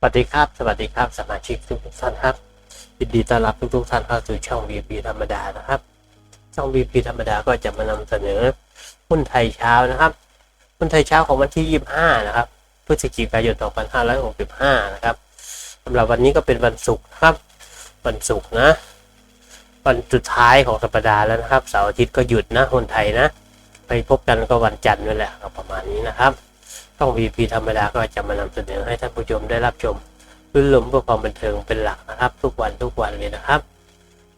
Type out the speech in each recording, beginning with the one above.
สวัสดีครับ สวัสดีครับสมาชิกทุกท่านครับยินดีต้อนรับทุกๆท่านเข้าสู่ช่อง VP ธรรมดานะครับ ช่อง VP ธรรมดาก็จะมานำเสนอหุ้นไทยเช้านะครับหุ้นไทยเช้าของวันที่ 25 นะครับพฤศจิกายน 2565 นะครับสำหรับวันนี้ก็เป็นวันศุกร์นะครับ วันศุกร์นะ วันสุดท้ายของสัปดาห์แล้วนะครับเสาร์อาทิตย์ก็หยุดนะหุ้นไทยนะ ไปพบกันก็วันจันทร์นั่นแหละประมาณนี้นะครับ ช่อง VP ธรรมดาก็จะมานำเสนอให้ท่านผู้ชมได้รับชมรื่นลมเพื่อความบันเทิงเป็นหลักนะครับ ทุกวันทุกวันเลยนะครับ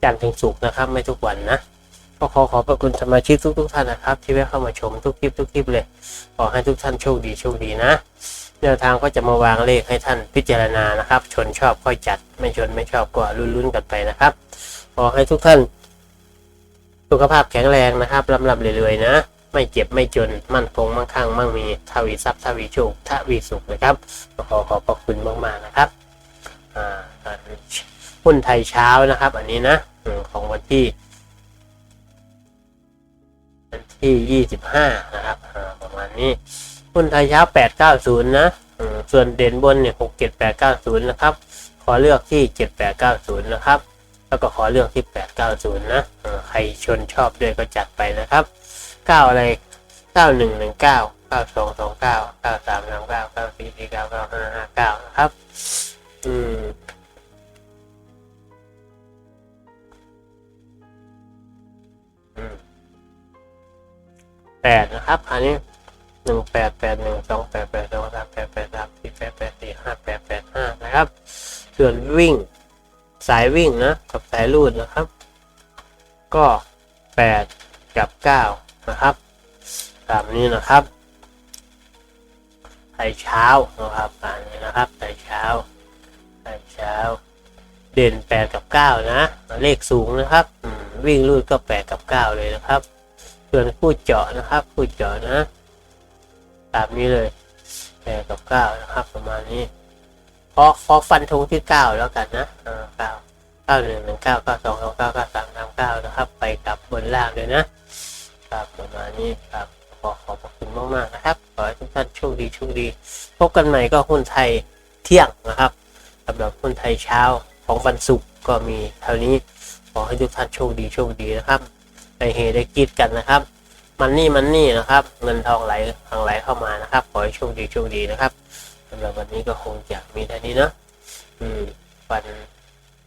จันทร์ถึงศุกร์นะครับไม่ทุกวันนะก็ขอขอบพระคุณสมาชิกทุก ๆ ท่านนะครับ ที่แวะเข้ามาชมทุกคลิปทุกคลิปเลยขอให้ทุกท่านโชคดีโชคดีนะแนวทางก็จะมาวางเลขให้ท่านพิจารณานะครับ ชนชอบค่อยจัด ไม่ชนไม่ชอบก็ลุ้นๆกันไปนะครับขอให้ทุกท่าน สุขภาพแข็งแรงนะครับลำลำเรื่อยๆนะ ไม่เจ็บไม่จน มั่นคงมั่งคั่งมั่งมีทวีทรัพย์ทวีโชคทวีสุขนะครับ ขอขอบพระคุณมากๆนะครับอ่าหุ้นไทยเช้านะครับ อันนี้นะของวันที่วันที่ 25 นะครับประมาณนี้หุ้นไทยเช้า 890 นะอืมส่วนเด่นบนเนี่ย 67890 นะครับ ขอเลือกที่ 7890 นะครับ แล้วก็ขอเลือกที่ 890 นะเออใครชนชอบด้วยก็จัดไปนะครับ 9อะไร9119 9229 9339 9449 9559นะครับอืมอืมแปดนะครับ อันนี้หนึ่งแปดแปดหนึ่งสองแปดแปดสองสามแปดแปดสามสี่แปดแปดสี่ห้าแปดแปดห้านะครับ ส่วนวิ่ง สายวิ่งนะ กับสายลูดนะครับ ก็แปดกับเก้า นะครับ ตามนี้นะครับสายเช้านะครับอันนี้นะครับสายเช้าสายเช้า เด่นแปดกับเก้านะเลขสูงนะครับวิ่งลูดก็แปดกับเก้าเลยนะครับส่วนผู้เจาะนะครับผู้เจาะนะ ตามนี้เลยแปดกับเก้านะครับ ประมาณนี้ขอขอฟันธงที่เก้าแล้วกันนะเก้าเก้าหนึ่งหนึ่งเก้าเก้าสองเก้าเก้าสามสามเก้านะครับ ไปกลับบนล่างเลยนะ ครับประมาณนี้ครับขอขอบคุณมากๆนะครับ ขอให้ทุกท่านโชคดีโชคดี พบกันใหม่ก็หุ้นไทยเที่ยงนะครับสำหรับหุ้นไทยเช้าของวันศุกร์ก็มีเท่านี้ ขอให้ทุกท่านโชคดีโชคดีนะครับได้เฮได้กรีดกันนะครับ มันนี่มันนี่นะครับ เงินทองไหลทางไหลเข้ามานะครับ ขอให้โชคดีโชคดีนะครับสำหรับวันนี้ก็คงจะมีเท่านี้เนอะอืมวัน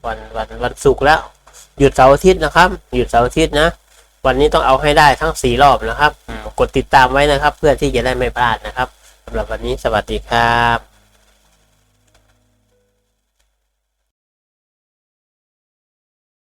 วันวันวันศุกร์แล้ว หยุดเสาร์อาทิตย์นะครับ หยุดเสาร์อาทิตย์นะ วันนี้ต้องเอาให้ได้ทั้งสี่รอบนะครับอืมกดติดตามไว้นะครับ เพื่อที่จะได้ไม่พลาดนะครับสำหรับวันนี้สวัสดีครับ